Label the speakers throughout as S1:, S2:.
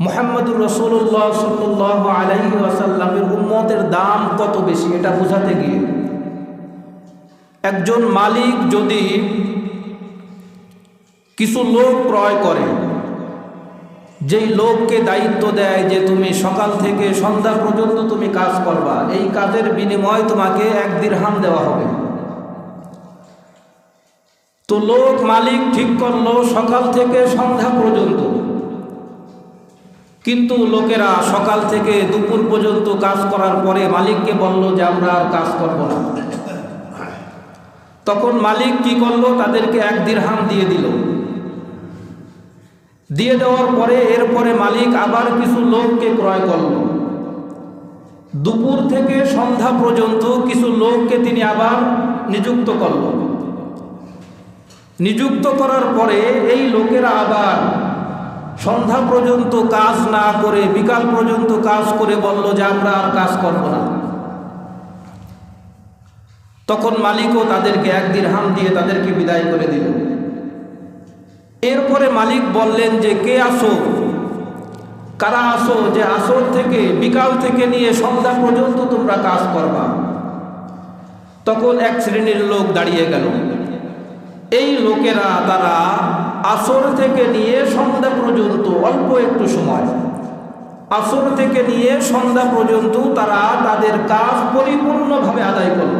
S1: মোহাম্মদুর রসুল্লাহ সাল্লাহ আলাইহি ওয়াসাল্লামের উম্মতের দাম কত বেশি এটা বোঝাতে গিয়ে। একজন মালিক যদি কিছু লোক ক্রয় করে, যেই লোককে দায়িত্ব দেয় যে তুমি সকাল থেকে সন্ধ্যা পর্যন্ত তুমি কাজ করবা, এই কাজের বিনিময় তোমাকে এক দিরহাম দেওয়া হবে। তো লোক মালিক ঠিক করল সকাল থেকে সন্ধ্যা পর্যন্ত। কিন্তু লোকেরা সকাল থেকে দুপুর পর্যন্ত কাজ করার পরে মালিককে বলল যে আমরা আর কাজ করব না। তখন মালিক কি করল? তাদেরকে এক দিরহাম দিয়ে দিল। দিয়ে দেওয়ার পরে এরপরে মালিক আবার কিছু লোককে ক্রয় করল। দুপুর থেকে সন্ধ্যা পর্যন্ত কিছু লোককে তিনি আবার নিযুক্ত করল। নিযুক্ত করার পরে এই লোকেরা আবার সন্ধ্যা পর্যন্ত কাজ না করে, বিকাল পর্যন্ত কাজ করে বলল যে আমরা আর কাজ করব না। তখন মালিকও তাদেরকে এক দিরহাম দিয়ে তাদেরকে বিদায় করে দিল। এরপরে মালিক বললেন যে, কে আসো? কারা আসো? যে আসর থেকে, বিকাল থেকে নিয়ে সন্ধ্যা পর্যন্ত তোমরা কাজ করবা। তখন এক শ্রেণির লোক দাঁড়িয়ে গেল। এই লোকেরা তারা আসর থেকে নিয়ে সন্ধ্যা পর্যন্ত অল্প একটু সময়। আসর থেকে নিয়ে সন্ধ্যা পর্যন্ত তারা তাদের কাজ পরিপূর্ণভাবে আদায় করল।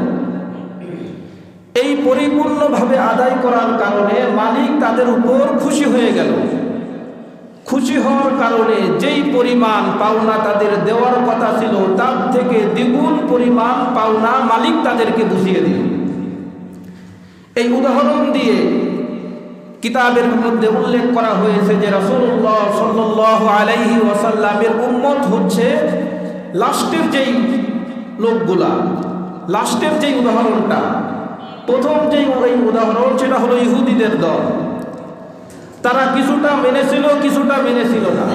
S1: এই পরিপূর্ণভাবে আদায় করার কারণে মালিক তাদের উপর খুশি হয়ে গেল। খুশি হওয়ার কারণে যেই পরিমাণ পাওনা তাদের দেওয়ার কথা ছিল, তার থেকে দ্বিগুণ পরিমাণ পাওনা মালিক তাদেরকে বুঝিয়ে দিল। এই উদাহরণ দিয়ে কিতাবের মধ্যে উল্লেখ করা হয়েছে যে রসুল্লাহ সাল্লাহ আলাইহি ওয়াসাল্লামের উম্মত হচ্ছে লাস্টের যেই লোকগুলা, লাস্টের যেই উদাহরণটা। প্রথম যেই এই উদাহরণ সেটা হলো ইহুদিদের দল। তারা কিছুটা মেনেছিল কিছুটা মেনেছিল না।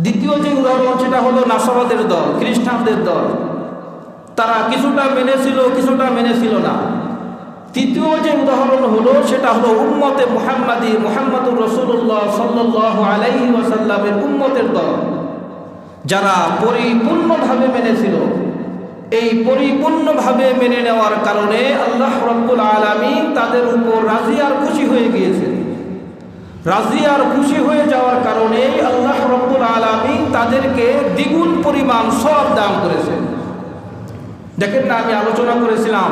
S1: দ্বিতীয় যে উদাহরণ সেটা হলো নাসরাদের দল, খ্রিস্টানদের দল। তারা কিছুটা মেনেছিল কিছুটা মেনেছিল না। তৃতীয় যে উদাহরণ হলো, সেটা হলো উম্মতে মুহাম্মাদি মুহাম্মদুর রসুল্লাহ সাল্লাহ আলাইহি ওয়াসাল্লামের উম্মতের দল, যারা পরিপূর্ণভাবে মেনেছিল। এই পরিপূর্ণভাবে মেনে নেওয়ার কারণে আল্লাহ রব্বুল আলমী তাদের উপর রাজি আর খুশি হয়ে গিয়েছেন। রাজি আর খুশি হয়ে যাওয়ার কারণে আল্লাহ রব্বুল আলমী তাদেরকে দ্বিগুণ পরিমাণ সব দান করেছেন। দেখেন না, আমি আলোচনা করেছিলাম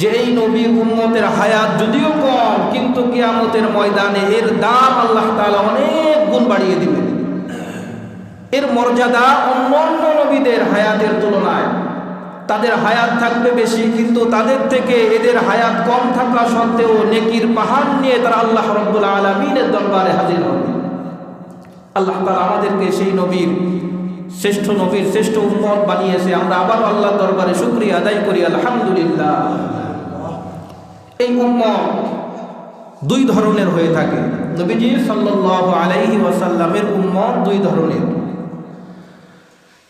S1: যে এই নবী উম্মতের হায়াত যদিও কম, কিন্তু কিয়ামতের ময়দানে এর দাম আল্লাহ তালা অনেক গুণ বাড়িয়ে দিবেন। এর মর্যাদা অন্য অন্য নবীদের হায়াতের তুলনায়। তাদের হায়াত থাকবে বেশি, কিন্তু তাদের থেকে এদের হায়াত কম থাকা সত্ত্বেও নেকির পাহাড় নিয়ে তারা আল্লাহ রব্বুল আলমিনের দরবারে হাজির হবে। আল্লাহ তালা আমাদেরকে সেই নবীর শ্রেষ্ঠ নবীর শ্রেষ্ঠ উম্মত বানিয়েছে। আমরা আবারও আল্লাহ দরবারে শুক্রিয়া আদায় করি, আলহামদুলিল্লাহ। এই উম্মত দুই ধরনের হয়ে থাকে। নবীজি সাল্লাহ আলাইহি ওয়াসাল্লামের উম্মত দুই ধরনের।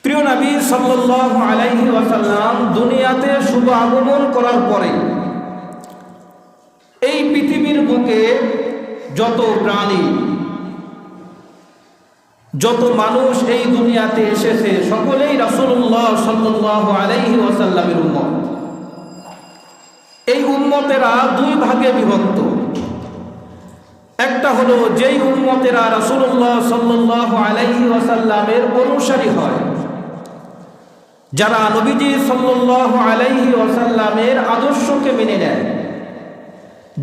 S1: প্রিয় নবী সাল্লাহ আলাইহি ওয়াসাল্লাম দুনিয়াতে শুভ আগমন করার পরে এই পৃথিবীর বুকে যত প্রাণী, যত মানুষ এই দুনিয়াতে এসেছে, সকলেই রাসুল্লাহ সাল্লাহ আলাইহি ওয়াসাল্লামের উম্মত। এই উম্মতেরা দুই ভাগে বিভক্ত। একটা হলো যেই উম্মতেরা রাসুল্লাহ সাল্লাহ আলাইহি ওয়াসাল্লামের অনুসারী হয়, যারা নবীজি সাল্লাহ আলাইহি ওয়াসাল্লামের আদর্শকে মেনে নেয়,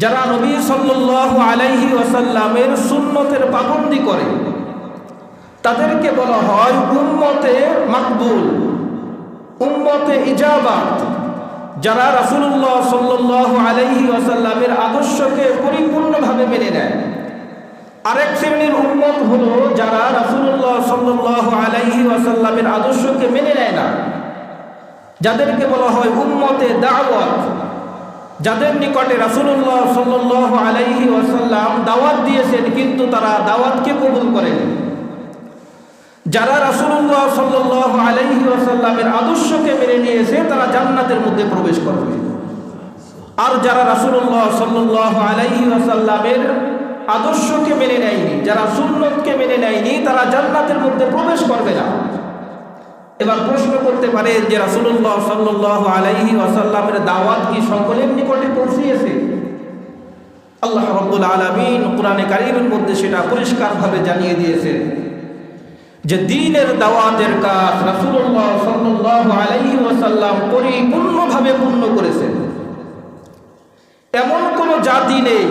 S1: যারা নবী সাল্লাহ আলাইহি ওয়াসাল্লামের সুন্নতের পাবন্দি করে। তাদেরকে বলা হয় উম্মতে মাকবুল, উম্মতে ইজাবাত যারা রাসুল্লাহ সাল্লাহ আলাইহি ওয়াসাল্লামের আদর্শকে পরিপূর্ণভাবে মেনে নেয়। আরেক শ্রেণির উম্মত হলো যারা রাসুল্লাহ সাল্লাহ আলাইহি ওয়াসাল্লামের আদর্শকে মেনে নেয় না। যাদেরকে বলা হয় উম্মতে দাওয়াত। যাদের নিকটে রাসুল্লাহ সাল্লাহ আলাইহি ওয়াসাল্লাম দাওয়াত দিয়েছেন, কিন্তু তারা দাওয়াতকে কবুল করেনি। যারা রাসুল্লাহ সাল্লাহ আলাইহি ওয়াসাল্লামের আদর্শকে মেনে নিয়েছে, তারা জান্নাতের মধ্যে প্রবেশ করবে। আর যারা রাসুল্লাহ সাল্লাহ আলাইহি ওয়াসাল্লামের আদর্শকে মেনে নেয়নি, যারা সুন্নতকে মেনে নেয়নি, তারা জান্নাতের মধ্যে প্রবেশ করবে না। এবার প্রশ্ন করতে পারে যে রাসুল্লাহ সাল্লাহ আলাইহি ওয়াসাল্লামের দাওয়াত কি সকলের নিকটে পৌঁছিয়েছে? আল্লাহ রব্বুল আলমিন কোরআনে কারিমের মধ্যে সেটা পরিষ্কারভাবে জানিয়ে দিয়েছেন। যে দিনের দাওয়াতের কাজ রাসুল্লাহ সাল্লাহ আলাইহি ওয়াসাল্লাম পরিপূর্ণভাবে পূর্ণ করেছেন। এমন কোনো জাতি নেই,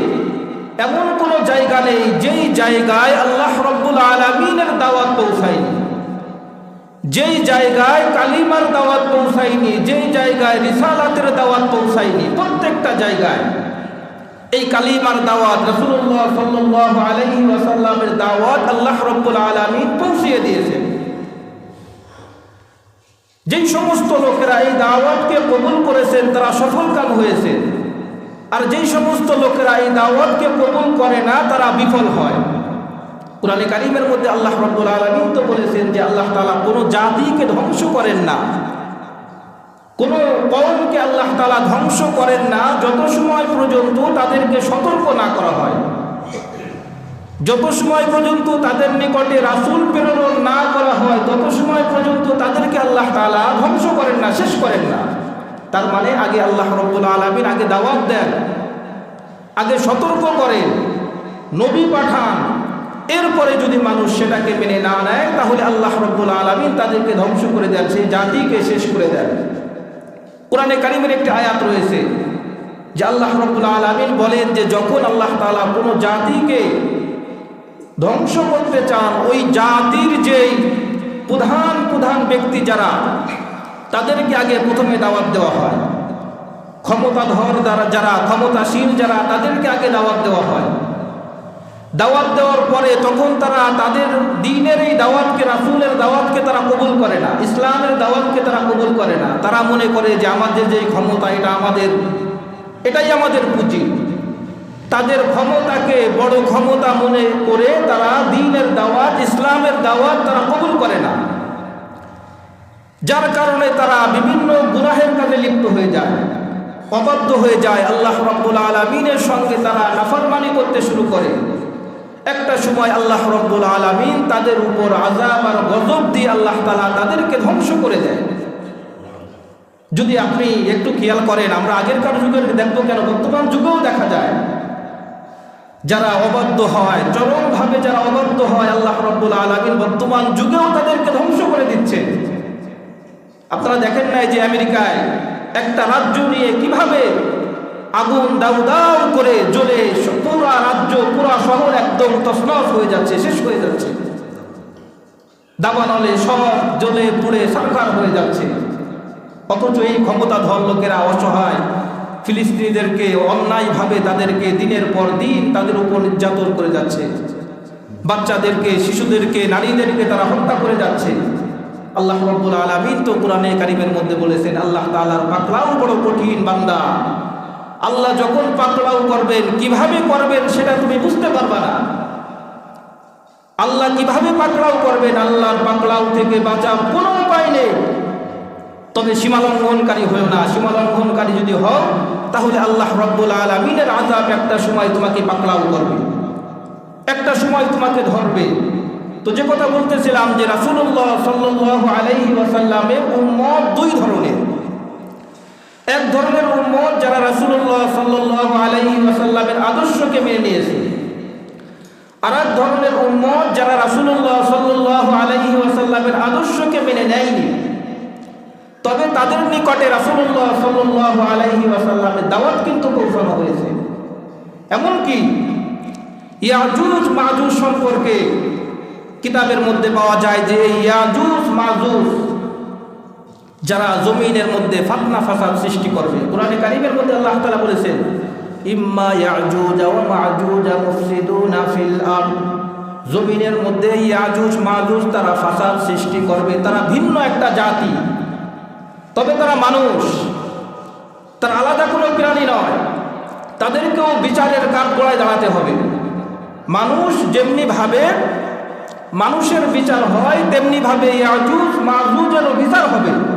S1: এমন কোনো জায়গা নেই যেই জায়গায় আল্লাহ রব্বুল আলমিনের দাওয়াত পৌঁছায়নি। যেই জায়গায় কালিমার দাওয়াত পৌঁছায়নি, যেই জায়গায় রিসালাতের দাওয়াত পৌঁছায়নি, প্রত্যেকটা জায়গায়। এই কালিমার দাওয়াত রসুল্লাহ সাল্লাহ আলহি ওয়াসাল্লামের দাওয়াত আল্লাহ রব্বুল আলমিন পৌঁছিয়ে দিয়েছেন। যেই সমস্ত লোকেরা এই দাওয়াতকে কবুল করেছেন, তারা সফলকাম হয়েছেন আর যেই সমস্ত লোকেরা এই দাওয়াতকে কবুল করে না, তারা বিফল হয়। কোরআনে কারিমের মধ্যে আল্লাহ রব্বুল আলমিন তো বলেছেন যে আল্লাহ তালা কোনো জাতিকে ধ্বংস করেন না। কোনো কওমকে আল্লাহ তালা ধ্বংস করেন না, যত সময় পর্যন্ত তাদেরকে সতর্ক না করা হয়। যত সময় পর্যন্ত তাদের নিকটে রাসুল প্রেরণ না করা হয়, তত সময় পর্যন্ত তাদেরকে আল্লাহ তালা ধ্বংস করেন না, শেষ করেন না। তার মানে আগে আল্লাহ রব্বুল আলমিন আগে দাওয়াত দেন, আগে সতর্ক করেন, নবী পাঠান। এরপরে যদি মানুষ সেটাকে মেনে না নেয়, তাহলে আল্লাহ রব্বুল আলমিন তাদেরকে ধ্বংস করে দেন, সেই জাতিকে শেষ করে দেন। কোরআনে কারিমের একটি আয়াত রয়েছে যে আল্লাহ রব্বুল আলমিন বলেন যে যখন আল্লাহ তালা কোনো জাতিকে ধ্বংস করতে চান, ওই জাতির যেই প্রধান প্রধান ব্যক্তি যারা, তাদেরকে আগে প্রথমে দাওয়াত দেওয়া হয়। ক্ষমতাধর দ্বারা যারা ক্ষমতাসীন যারা, তাদেরকে আগে দাওয়াত দেওয়া হয়। দাওয়াত দেওয়ার পরে তখন তারা তাদের দিনের এই দাওয়াতকে, রাসুলের দাওয়াতকে তারা কবুল করে না, ইসলামের দাওয়াতকে তারা কবুল করে না। তারা মনে করে যে আমাদের যে ক্ষমতা, এটা আমাদের, এটাই আমাদের পুঁজি। তাদের ক্ষমতাকে, বড় ক্ষমতা মনে করে তারা দিনের দাওয়াত, ইসলামের দাওয়াত তারা কবুল করে না। যার কারণে তারা বিভিন্ন গুনাহের কাজে লিপ্ত হয়ে যায়, অবাধ্য হয়ে যায়। আল্লাহ রব্বুল আলমিনের সঙ্গে তারা নাফরমানি করতে শুরু করে। একটা সময় আল্লাহ রব্বুল আলমিন তাদের উপর আজাব আর গজব দিয়ে আল্লাহ তালা তাদেরকে ধ্বংস করে দেয়। যদি আপনি একটু খেয়াল করেন, আমরা আগেরকার যুগের দেখব কেন? বর্তমান যুগেও দেখা যায়। যারা অবাধ্য হয়, চরমভাবে যারা অবাধ্য হয়, আল্লাহ রব্বুল আলমিন বর্তমান যুগেও তাদেরকে ধ্বংস করে দিচ্ছে। আপনারা দেখেন নাই যে আমেরিকায় একটা রাজ্য নিয়ে কীভাবে আগুন দাউ দাউ করে জ্বলে পুরা রাজ্য, পুরা শহর একদম তসনস হয়ে যাচ্ছে, শেষ হয়ে যাচ্ছে। দাবানলে সব জ্বলে পুড়ে সরকার হয়ে যাচ্ছে। অথচ এই ক্ষমতাধর লোকেরা অসহায়। ফিলিস্তিনিদেরকে অন্যায়ভাবে তাদেরকে দিনের পর দিন তাদের উপর নির্যাতন করে যাচ্ছে। বাচ্চাদেরকে, শিশুদেরকে নারীদেরকে তারা হত্যা করে যাচ্ছে। আল্লাহ রব্বুল আলমিন তো কোরআনে কারিমের মধ্যে বলেছেন, আল্লাহ তালার পাকলাও বড় কঠিন বান্দা। আল্লাহ যখন পাকলাও করবেন, কীভাবে করবেন সেটা তুমি বুঝতে পারবা না। আল্লাহ কীভাবে পাকলাও করবেন, আল্লাহর পাকলাও থেকে বাঁচার কোনো উপায় নেই। তবে সীমালঙ্ঘনকারী হয়েও না। সীমালঙ্ঘনকারী যদি হও, তাহলে আল্লাহ রব্বুল আলমিনের আজাব একটা সময় তোমাকে পাকলাও করবে। একটা সময় তোমাকে ধরবে। তো যে কথা বলতেছিলাম যে রাসুল্লাহ সাল্লাহ আলাইহি ওয়াসাল্লামের উম্মত দুই ধরনের। এক ধরনের উম্মত যারা রাসুল্লাহ সাল্লাহ আলাইহি ওয়াসাল্লামের আদর্শকে মেনে নিয়েছে। আর এক ধরনের উম্মত যারা রাসুল্লাহ সাল্লাহ আলাইহি ওয়াসাল্লামের আদর্শকে মেনে নেয়নি, তবে তাদের নিকটে রাসুল্লাহ সাল্লাহ আলাইহি ওয়াসাল্লামের দাওয়াত কিন্তু পৌঁছানো হয়েছে। এমনকি ইয়াজুজ মাজুজ সম্পর্কে কিতাবের মধ্যে পাওয়া যায় যে ইয়াজুজ মাজুজ যারা জমিনের মধ্যে ফাতনা, ফাসাদ সৃষ্টি করবে। কোরআনে কারিমের মধ্যে আল্লাহ তাআলা বলেছেন, ইম্মা ইয়াজুজ ওয়া মাজুজ মুফসিদুনা ফিল আরদ। জমিনের মধ্যে ইয়াজুজ, মাজুজ তারা ফাসাদ সৃষ্টি করবে। তারা ভিন্ন একটা জাতি। তবে তারা মানুষ। তারা আলাদা কোনো প্রাণী নয়। তাদেরকেও বিচারের কাঠ গড়ায় দাঁড়াতে হবে। মানুষ যেমনি ভাবে, মানুষের বিচার হয়, তেমনি ভাবে ইয়াজুজ মাজুজেরও বিচার হবে।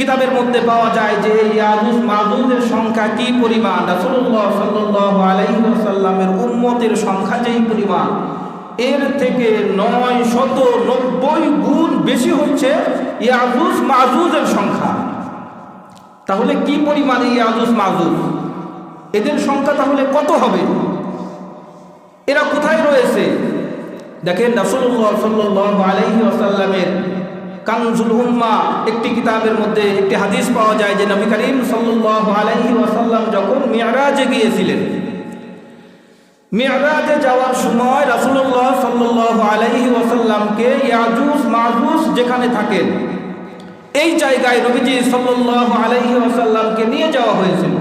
S1: কিতাবের মধ্যে পাওয়া যায় যে ইয়াজুজ মাজুজের সংখ্যা কি পরিমাণ? রাসূলুল্লাহ সাল্লাল্লাহু আলাইহি ওয়াসাল্লামের উম্মতের সংখ্যা যেই পরিমাণ? এর থেকে নয় শত নব্বই গুণ বেশি হচ্ছে ইয়াজুজ মাজুজের সংখ্যা। তাহলে কি পরিমাণে ইয়াজুজ মাজুজ এদের সংখ্যা তাহলে কত হবে? এরা কোথায় রয়েছে? দেখেন রাসূলুল্লাহ সাল্লাল্লাহু আলাইহি ওয়াসাল্লামের কানজুল উম্মা, একটি কিতাবের মধ্যে একটি হাদিস পাওয়া যায় যে নবী করিম আলাইহি ওয়াসাল্লাম যখন মিরাজে গিয়েছিলেন, মিরাজে যাওয়ার সময় রাসূলুল্লাহ সাল্লাল্লাহু আলাইহি ওয়াসাল্লামকে ইয়াজুস মাজুজ যেখানে থাকেন, এই জায়গায় নবীজি সাল্লাল্লাহু আলাইহি ওয়াসাল্লামকে নিয়ে যাওয়া হয়েছিল।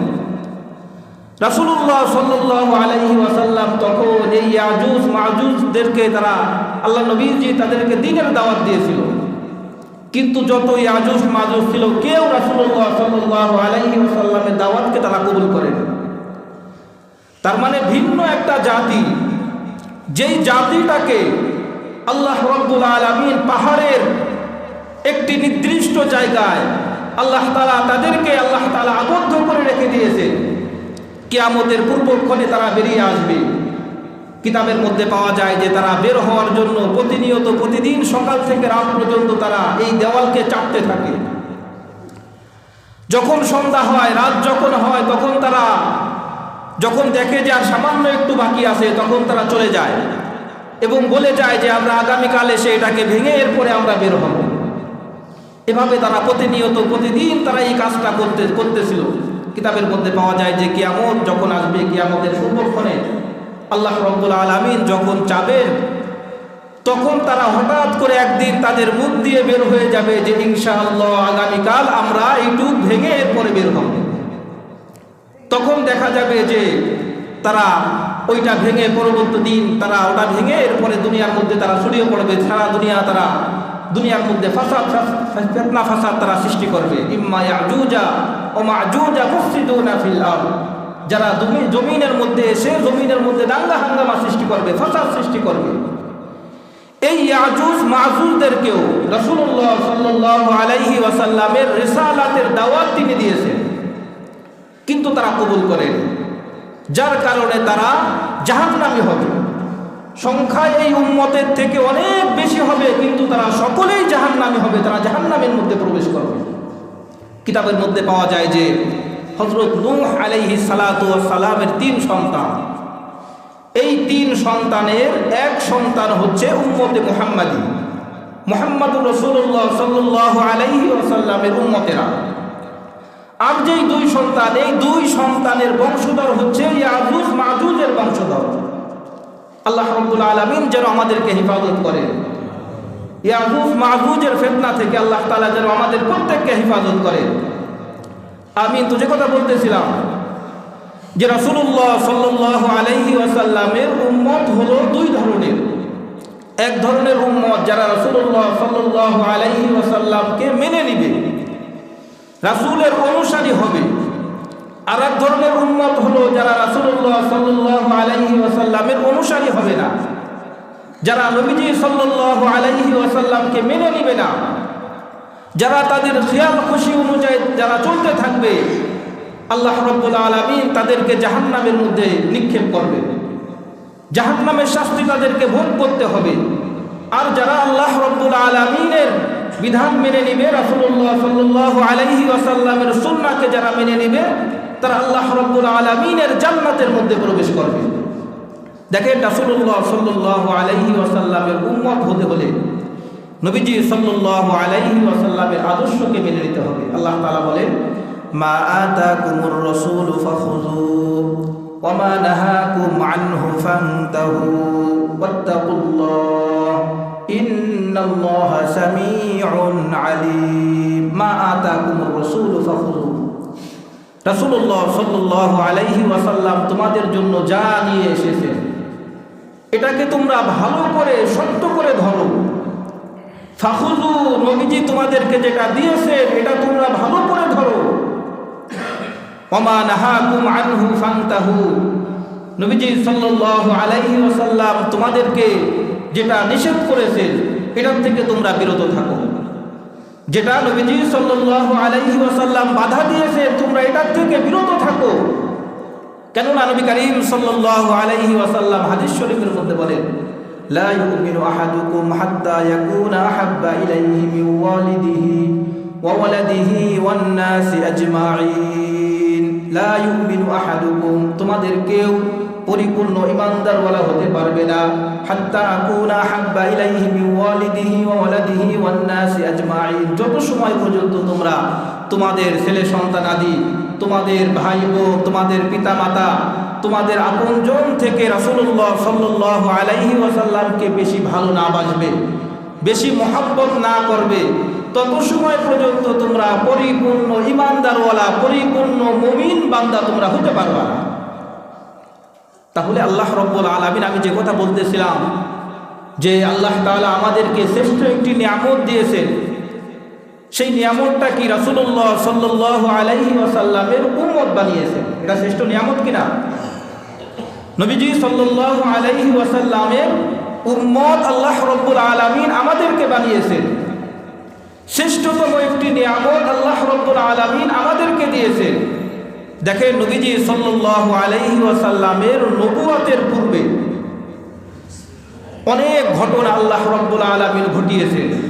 S1: রাসূলুল্লাহ সাল্লাল্লাহু আলাইহি ওয়াসাল্লাম তখন এই ইয়াজুস মাজুজদেরকে তারা, আল্লাহ নবীজি তাদেরকে দিনের দাওয়াত দিয়েছিল। কিন্তু যত ইয়াজুজ মাজুজ ছিল, কেউ রাসূলুল্লাহ সাল্লাল্লাহু আলাইহি ওয়াসাল্লামের দাওয়াতকে তারা কবুল করেনি তার মানে ভিন্ন একটা জাতি, যেই জাতিটাকে আল্লাহ রব্বুল আলমিন পাহাড়ের একটি নির্দিষ্ট জায়গায় আল্লাহ তালা তাদেরকে আল্লাহ তালা আবদ্ধ করে রেখে দিয়েছে, কেয়ামতের পূর্বক্ষণে তারা বেরিয়ে আসবে। কিতাবের মধ্যে পাওয়া যায় যে তারা বের হওয়ার জন্য প্রতিনিয়ত প্রতিদিন সকাল থেকে রাত পর্যন্ত তারা এই দেওয়ালকে চাপতে থাকে। যখন সন্ধ্যা হয়, রাত যখন হয়, তখন তারা যখন দেখে যে আর সামান্য একটু বাকি আছে, তখন তারা চলে যায় এবং বলে যায় যে আমরা আগামীকাল এসে এটাকে ভেঙে এরপরে আমরা বের হব। এভাবে তারা প্রতিনিয়ত প্রতিদিন তারা এই কাজটা করতে, করতেছিল। কিতাবের মধ্যে পাওয়া যায় যে কিয়ামত যখন আসবে, কিয়ামতের পূর্বক্ষণে আল্লাহ রব্বুল আলমিন যখন চাবেন, তখন তারা হঠাৎ করে একদিন তাদের মুখ দিয়ে বের হয়ে যাবে যে ইনশাআল্লাহ আগামীকাল আমরা এইটুক ভেঙে এরপরে বের হব। তখন দেখা যাবে যে তারা ওইটা ভেঙে পরবর্তী দিন তারা ওটা ভেঙে এরপরে দুনিয়ার মধ্যে তারা ছড়িয়ে পড়বে, সারা দুনিয়া তারা, দুনিয়ার মধ্যে ফাসাদ, ফেতনা, ফাসাদ তারা সৃষ্টি করবে। ইম্মা ইয়াজুজা ও মাজুজা মুফসিদুনা ফিল আরদ। যারা জমি জমিনের মধ্যে এসে জমিনের মধ্যে দাঙ্গা হাঙ্গামা সৃষ্টি করবে, ফাসাদ সৃষ্টি করবে। এই ইয়াজুজ মাজুজদেরকেও রাসূলুল্লাহ সাল্লাল্লাহু আলাইহি ওয়াসাল্লামের রিসালাতের দাওয়াত তিনি দিয়েছেন। কিন্তু তারা কবুল করেন। যার কারণে তারা জাহান্নামী হবে। সংখ্যায় এই উম্মতের থেকে অনেক বেশি হবে, কিন্তু তারা সকলেই জাহান্নামী হবে, তারা জাহান্নামের মধ্যে প্রবেশ করবে। কিতাবের মধ্যে পাওয়া যায় যে হজরত নূহ আলাইহি সালাতু সালামের তিন সন্তান। এই তিন সন্তানের এক সন্তান হচ্ছে উম্মতে মুহাম্মাদি। মোহাম্মদুর রসুল্লাহ সাল্লাহ আলাইহি ওসাল্লামের উম্মতেরা। আর যেই দুই সন্তান, এই দুই সন্তানের বংশধর হচ্ছে ইয়াজুজ মাজুজের বংশধর। আল্লাহ রব্বুল আলমিন যেন আমাদেরকে হেফাজত করেন। ইয়াজুজ মাজুজের ফেতনা থেকে আল্লাহ তালা যেন আমাদের প্রত্যেককে হেফাজত করেন। আমি তো যে কথা বলতেছিলাম যে রসুল্লাহ সাল্লাহ আলহি ওয়াসাল্লামের উম্মত হলো দুই ধরনের। এক ধরনের উম্মত যারা রসুল্লাহ সাল্লাহ আলহি ওয়াসাল্লামকে মেনে নিবে, রাসুলের অনুসারী হবে। আর এক ধরনের উন্মত হলো যারা রাসুল্লাহ সাল্লাহ আলাইহি ওয়াসাল্লামের অনুসারী হবে না, যারা নবীজি সাল্লাহ আলাইহি ওয়াসাল্লামকে মেনে নিবে না। যারা তাদের খেয়াল খুশি অনুযায়ী যারা চলতে থাকবে, আল্লাহ রব্বুল আলমিন তাদেরকে জাহান্নামের মধ্যে নিক্ষেপ করবে। জাহান্নামের শাস্তি তাদেরকে ভোগ করতে হবে। আর যারা আল্লাহ রব্বুল আলমিনের বিধান মেনে নিবে রাসুল্লাহ সাল্লাহ আলহি ওয়াসাল্লামের সুন্নাকে যারা মেনে নিবে, তারা আল্লাহ রব্বুল আলমিনের জান্নাতের মধ্যে প্রবেশ করবে। দেখেন রাসুল্লাহ সাল্লাহ আলহি ওয়াসাল্লামের উম্মত হতে হলে নবীজি সাল্লাহ আলহি ওয়াসাল্লামের আদর্শকে মেনে নিতে হবে। আল্লাহ তালা বলেন, মা আতা কুমুর রসুল মা রাসূল আলাইহি তোমাদের জন্য যা নিয়ে এসেছেন, এটাকে তোমরা ভালো করে শক্ত করে ধরো। ফাখুযু, নবীজি তোমাদেরকে যেটা দিয়েছেন, এটা তোমরা ভালো করে ধরো। ওমা নাহাকুম আনহু ফান্তাহু। নবীজি সাল্লাল্লাহু আলাইহি ওয়াসাল্লাম তোমাদেরকে যেটা নিষেধ করেছেন, এটার থেকে তোমরা বিরত থাকো। যেটা নবীজি সাল্লাল্লাহু আলাইহি ওয়াসাল্লাম বাধা দিয়েছে, তোমরা এটার থেকে বিরত থাকো। কেননা নবী করিম সাল্লাল্লাহু আলাইহি ওয়াসাল্লাম হাদিস শরীফের মধ্যে বলেন আহাদুকুম হাত্তা ইয়াকুনা আহাব্বা ইলাইহি মিন ওয়ালিদিহি ওয়া ওয়ালাদিহি ওয়ান নাসি আজমাইন লা ইউমিনু আহাদুকুম তোমাদের কেউ পরিপূর্ণ ইমানদারওয়ালা হতে পারবে না। হাত্তা আকুনা হাব্বা ইলাইহি মিন ওয়ালিদিহি ওয়া ওয়ালাদিহি ওয়ান নাসি আজমাইন। যত সময় পর্যন্ত তোমরা তোমাদের ছেলে সন্তান আদি, তোমাদের ভাই বোন, তোমাদের পিতা মাতা তোমাদের আপনজন থেকে রাসূলুল্লাহ সাল্লাল্লাহু আলাইহি ওয়াসাল্লামকে বেশি ভালো না বাসবে, বেশি মহাব্বত না করবে। তত সময় পর্যন্ত তোমরা পরিপূর্ণ ইমানদারওয়ালা পরিপূর্ণ মুমিন বান্দা তোমরা হতে পারবা না। তাহলে আল্লাহ রব্বুল আলমিন, আমি যে কথা বলতেছিলাম, যে আল্লাহ তাআলা আমাদেরকে শ্রেষ্ঠ একটি নিয়ামত দিয়েছেন সেই নিয়ামতটা কি রাসূলুল্লাহ সাল্লাল্লাহু আলাইহি ওয়াসাল্লামের উম্মত বানিয়েছেন? এটা শ্রেষ্ঠ নিয়ামত কিনা? নবীজি সাল্লাল্লাহু আলাইহি ওয়াসাল্লামের উম্মত আল্লাহ রব্বুল আলামিন আমাদেরকে বানিয়েছেন। শ্রেষ্ঠতম একটি নিয়ামত আল্লাহ রব্বুল আলামিন আমাদেরকে দিয়েছেন। দেখেন নবীজি সাল্লাল্লাহু আলাইহি ওয়াসাল্লামের নবুয়াতের পূর্বে অনেক ঘটনা আল্লাহ রব্বুল আলামিন ঘটিয়েছেন।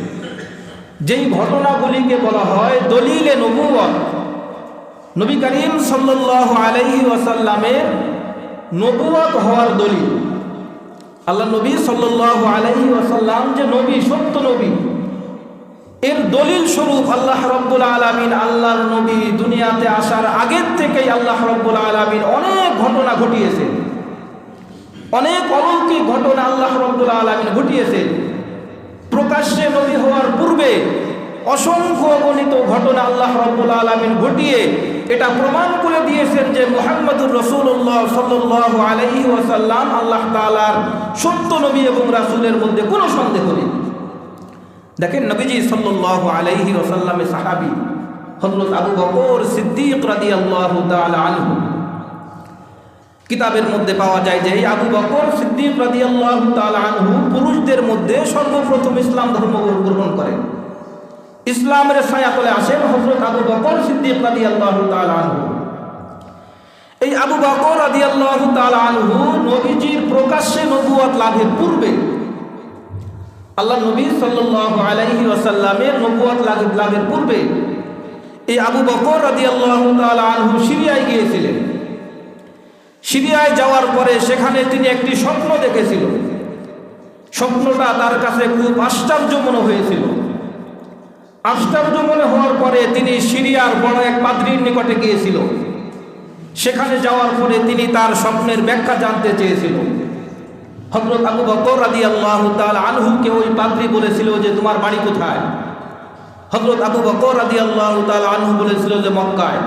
S1: যেই ঘটনাগুলিকে বলা হয় দলিলে নবুয়ত নবী করিম সাল্লাল্লাহু আলাইহি ওয়াসাল্লামের নবুয়ত হওয়ার দলিল। আল্লাহ নবী সাল্লাল্লাহু আলাইহি ওয়াসাল্লাম যে নবী, সত্য নবী, এর দলিল স্বরূপ আল্লাহ রব্বুল আলমিন আল্লাহর নবী দুনিয়াতে আসার আগের থেকেই আল্লাহ রব্বুল আলমিন অনেক ঘটনা ঘটিয়েছে অনেক অলৌকিক ঘটনা আল্লাহ রব্বুল আলমিন ঘটিয়েছে প্রকাশ্যে নবী হওয়ার পূর্বে অসংখ্য গণিত ঘটনা আল্লাহ রব্বুল আলমিন ঘটিয়ে এটা প্রমাণ করে দিয়েছেন যে মোহাম্মদুর রসুল্লাহ সাল্লাহ আলহি ওয়াসাল্লাম আল্লাহ তালার সত্য নবী এবং রাসুলের মধ্যে কোনো সন্দেহ নেই। দেখেন নবীজি সাল্লাহ আলাইহি ওসাল্লামের সাহাবি হজরত আবু বকর সিদ্দিক রাদি আল্লাহ আনহু। কিতাবের মধ্যে পাওয়া যায় যে, এই আবু বকর সিদ্দিক আল্লাহ আনহু পুরুষদের মধ্যে সর্বপ্রথম ইসলাম ধর্ম গ্রহণ করেন। ইসলামের ছায়াতলে আসেন হজরত আবু বকর সিদ্দিক রাদি আল্লাহ আনহু। এই আবু বকর রাদি আল্লাহ আনহু নবীজির প্রকাশ্যে নবুয়াত লাভের পূর্বে আল্লাহ নবী সাল্লাহ আলাইহি ওয়াসাল্লামের নবুয়াত লাভের পূর্বে এই আবু বকর রাদি আল্লাহ আনহু সিরিয়ায় গিয়েছিলেন। সিরিয়ায় যাওয়ার পরে সেখানে তিনি একটি স্বপ্ন দেখেছিল। স্বপ্নটা তার কাছে খুব আশ্চর্য মনে হয়েছিল। আশ্চর্য মনে হওয়ার পরে তিনি সিরিয়ার বড় এক পাদ্রির নিকটে গিয়েছিল। সেখানে যাওয়ার পরে তিনি তার স্বপ্নের ব্যাখ্যা জানতে চেয়েছিল। হজরত আবু বকর রাদি আল্লাহ আনহুকে ওই পাদ্রি বলেছিল যে, তোমার বাড়ি কোথায়? হজরত আবু বকর রাদি আল্লাহ আনহু বলেছিল যে, মক্কায়।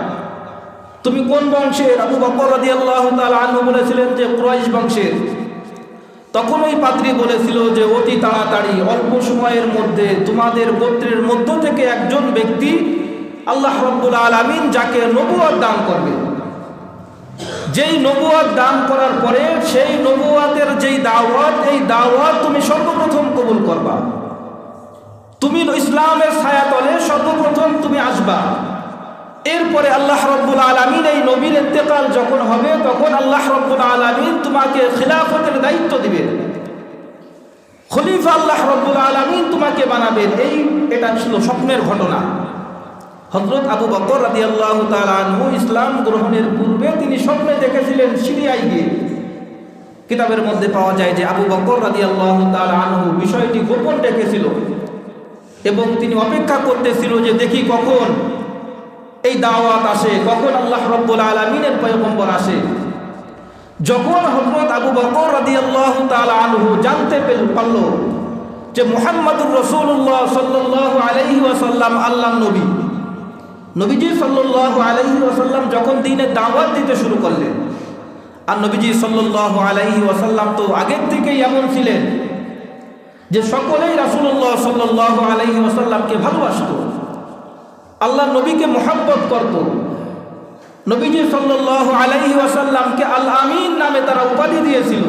S1: তুমি কোন বংশের? আবু বকর রাদি আল্লাহ আনহু বলেছিলেন যে ক্রয়েশ বংশের। তখন ওই পাদ্রি বলেছিল যে, অতি তাড়াতাড়ি, অল্প সময়ের মধ্যে তোমাদের গোত্রের মধ্য থেকে একজন ব্যক্তি আল্লাহ রব্বুল আলমিন যাকে নবুয়ার দান করবে। যেই নবুয়াত দান করার পরে সেই নবুয়াতের যেই দাওয়াত, এই দাওয়াত তুমি সর্বপ্রথম কবুল করবা। তুমি ইসলামের ছায়াতলে সর্বপ্রথম তুমি আসবা। এরপরে আল্লাহ রব্বুল আলমিন এই নবীর ইন্তেকাল যখন হবে, তখন আল্লাহ রব্বুল আলমিন তোমাকে খিলাফতের দায়িত্ব দিবেন। খলিফা আল্লাহ রব্বুল আলমিন তোমাকে বানাবেন। এই, এটা ছিল স্বপ্নের ঘটনা। হজরত আবু বকর রাদি আল্লাহ আনহু ইসলাম গ্রহণের পূর্বে তিনি স্বপ্নে দেখেছিলেন সিরিয়ায় গিয়ে। কিতাবের মধ্যে পাওয়া যায় যে আবু বকর রাদি আল্লাহ আনহু বিষয়টি গোপন রেখেছিল এবং তিনি অপেক্ষা করতেছিল যে দেখি কখন এই দাওয়াত আসে, কখন আল্লাহ রব্বুল আলমিনের পয়গম্বর আসে? যখন হজরত আবু বকর আল্লাহ আনহু জানতে পারল যে মোহাম্মদুর রসুল্লাহ সাল্লাহ আলহি ওয়াসাল্লাম আল্লাহ নবী। নবীজি সাল্লাহ আলহি ওয়াসাল্লাম যখন দিনে দাওয়াত দিতে শুরু করলেন, আর নবীজি সাল্লাহ আলহি ওয়াসাল্লাম তো আগের থেকেই এমন ছিলেন যে সকলেই রাসুল্লাহ সাল্লাহ আলহি ওয়াসাল্লামকে ভালোবাসত। আল্লাহ নবীকে মোহাব্বত করত। নবীজি সাল্লাহ আলহি ওয়াসাল্লামকে আল আমিন নামে তারা উপাধি দিয়েছিল।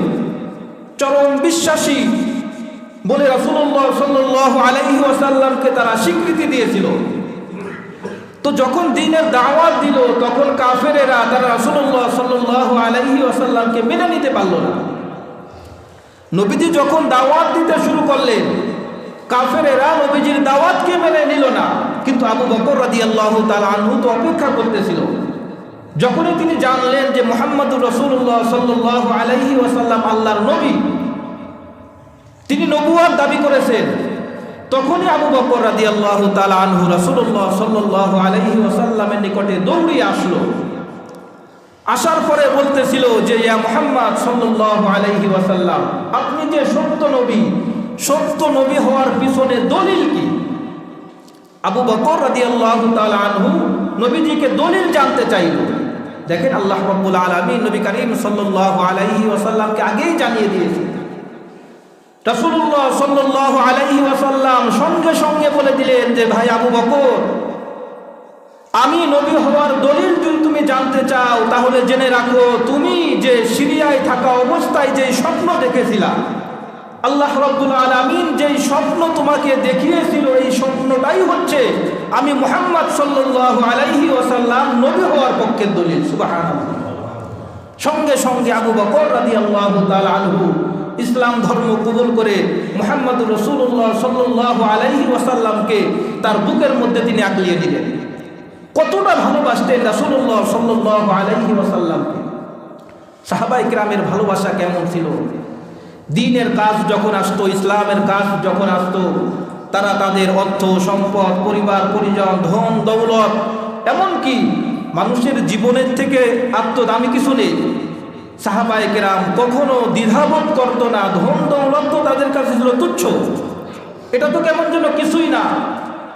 S1: চরম বিশ্বাসী বলে রাসূলুল্লাহ সাল্লাল্লাহু আলাইহি ওয়াসাল্লামকে তারা স্বীকৃতি দিয়েছিল। তো যখন দিনের দাওয়াত দিল, তখন কাফেরেরা তারা রাসূলুল্লাহ সাল্লাল্লাহু আলাইহি ওয়াসাল্লামকে মেনে নিতে পারল না। নবীজি যখন দাওয়াত দিতে শুরু করলেন কাফেরেরা নবীজির দাওয়াতকে মেনে নিল না। কিন্তু আবু বকর রাদিয়াল্লাহু তাআলা আনহু তো অপেক্ষা করতেছিল। যখনই তিনি জানলেন যে মোহাম্মদুর রসুল্লাহ সাল্লাল্লাহু আলাইহি ওসাল্লাম আল্লাহর নবী, তিনি নবুয়ার দাবি করেছেন। তখনই আবু বকর রাদিয়াল্লাহু তাআলা আনহু রাসূলুল্লাহ সাল্লাল্লাহু আলাইহি ওসাল্লামের নিকটে দৌড়িয়ে আসলো। আসার পরে বলতেছিল যে, ইয়া মোহাম্মদ সাল্লাল্লাহু আলাইহি ওয়াসাল্লাম, আপনি যে সত্য নবী সত্য নবী হওয়ার পিছনে দলিল কি? আবু বকর রাদিয়াল্লাহু তাআলা আনহু নবীজিকে দলিল জানতে চাইল। দেখেন আল্লাহ রাব্বুল আলামিন নবী করিম সাল্লাল্লাহু আলাইহি ওয়াসাল্লামকে আগেই জানিয়ে দিয়েছে রাসূলুল্লাহ সাল্লাল্লাহু আলাইহি ওয়াসাল্লাম সঙ্গে সঙ্গে বলে দিলেন যে, ভাই আবু বকর, আমি নবী হওয়ার দলিল যদি তুমি জানতে চাও, তাহলে জেনে রাখো, তুমি যে সিরিয়ায় থাকা অবস্থায় যে স্বপ্ন দেখেছিলা আল্লাহ রব্বুল আলমিন যেই স্বপ্ন তোমাকে দেখিয়েছিল, এই স্বপ্নটাই হচ্ছে আমি মোহাম্মদ সাল্লাহ আলাইহি ওসাল্লাম নবী হওয়ার পক্ষের দলিল। সুবাহান সঙ্গে সঙ্গে আবু বকর রাদি আল্লাহ আনহু ইসলাম ধর্ম কবুল করে মোহাম্মদ রসুল্লাহ সাল্লাহ আলাইহি ওসাল্লামকে তার বুকের মধ্যে তিনি আগলিয়ে দিলেন। কতটা ভালোবাসতেন রাসুল্লাহ সাল্লাহ আলাইহি ওয়াসাল্লামকে। সাহাবাই গ্রামের ভালোবাসা কেমন ছিল? দিনের কাজ যখন আসতো, ইসলামের কাজ যখন আসতো, তারা তাদের অর্থ, সম্পদ, পরিবার, পরিজন, ধন, দৌলত, এমনকি মানুষের জীবনের থেকে আত্মদামি কিছু নেই। সাহাবায় কেরাম কখনো দ্বিধাবোধ করতো না, ধন, দৌলত তো তাদের কাছে ছিল তুচ্ছ। এটা তো কেমন যেন কিছুই না।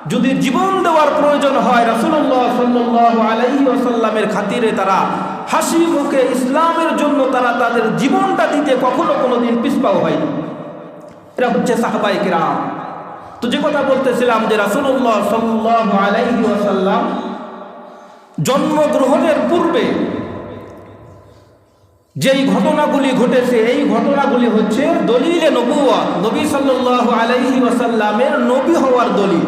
S1: যদি জীবন দেওয়ার প্রয়োজন হয় রাসুল্লাহ সাল্লাহ আলাইহি আসাল্লামের খাতিরে তারা হাসি মুখে ইসলামের জন্য তারা তাদের জীবনটা দিতে কখনো কোনো দিন পিসপাও হয়নি। এরা হচ্ছে সাহাবাই কিরাম। তো যে কথা বলতেছিলাম যে রাসুল্লাহ সাল্লাহ আলাইহি জন্মগ্রহণের পূর্বে যেই ঘটনাগুলি ঘটেছে, এই ঘটনাগুলি হচ্ছে দলিলে নবুয়া নবী সাল্লাহ আলাইহি ওয়াসাল্লামের নবী হওয়ার দলিল।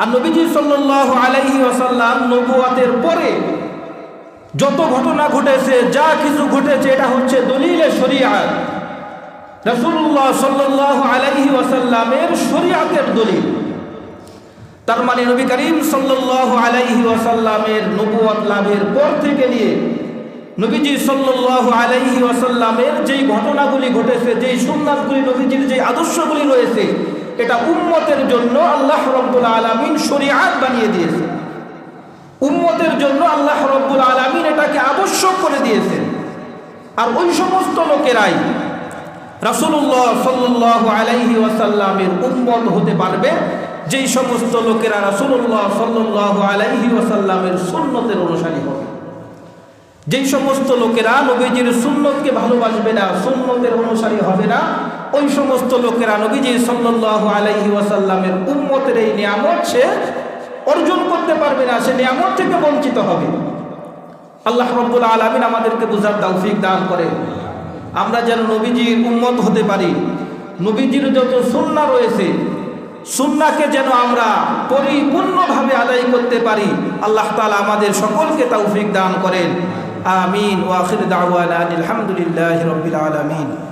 S1: আর নবীজি সাল্লাহ আলাইহি ওয়াসাল্লাম নবুয়াতের পরে যত ঘটনা ঘটেছে, যা কিছু ঘটেছে, এটা হচ্ছে দলিলে শরিয়াত রসুল্লাহ সাল্লাহ আলাইহি ওয়াসাল্লামের শরিয়াতের দলিল। তার মানে নবী করিম সাল্লাহ আলাইহি ওয়াসাল্লামের নবুয়াত লাভের পর থেকে নিয়ে নবীজি সাল্লাহ আলাইহি ওয়াসাল্লামের যেই ঘটনাগুলি ঘটেছে, যেই সুন্নাতগুলি নবীজির যে আদর্শগুলি রয়েছে, এটা উম্মতের জন্য আল্লাহ রব্বুল আলমিন শরিয়াত বানিয়ে দিয়েছে। উম্মতের জন্য আল্লাহ রব্বুল আলমিন এটাকে আবশ্যক করে দিয়েছেন। আর ওই সমস্ত লোকেরাই রাসুল্লাহ সাল্লাহ আলাইহি ওয়াসাল্লামের উম্মত হতে পারবে, যেই সমস্ত লোকেরা রাসুল্লাহ সাল্লাহ আলাইহি ওয়াসাল্লামের সুন্নতের অনুসারী হবে। যেই সমস্ত লোকেরা নবীজির সুন্নতকে ভালোবাসবে না, সুন্নতের অনুসারী হবে না, ওই সমস্ত লোকেরা নবীজি সাল্লাহ আলাইহি ওয়াসাল্লামের উম্মতের এই নিয়ামত সে অর্জন করতে পারবে না, সে নিয়ামত থেকে বঞ্চিত হবে। আল্লাহ রব্বুল আলমিন আমাদেরকে বুঝার তৌফিক দান করে আমরা যেন নবীজির উন্মত হতে পারি। নবীজির যত সুন্না রয়েছে সুন্নাকে যেন আমরা পরিপূর্ণভাবে আদায় করতে পারি, আল্লাহ তালা আমাদের সকলকে তৌফিক দান করেন। আমিন। ওয়াখির দাওয়ান আলহামদুলিল্লাহ রবিল আলমিন।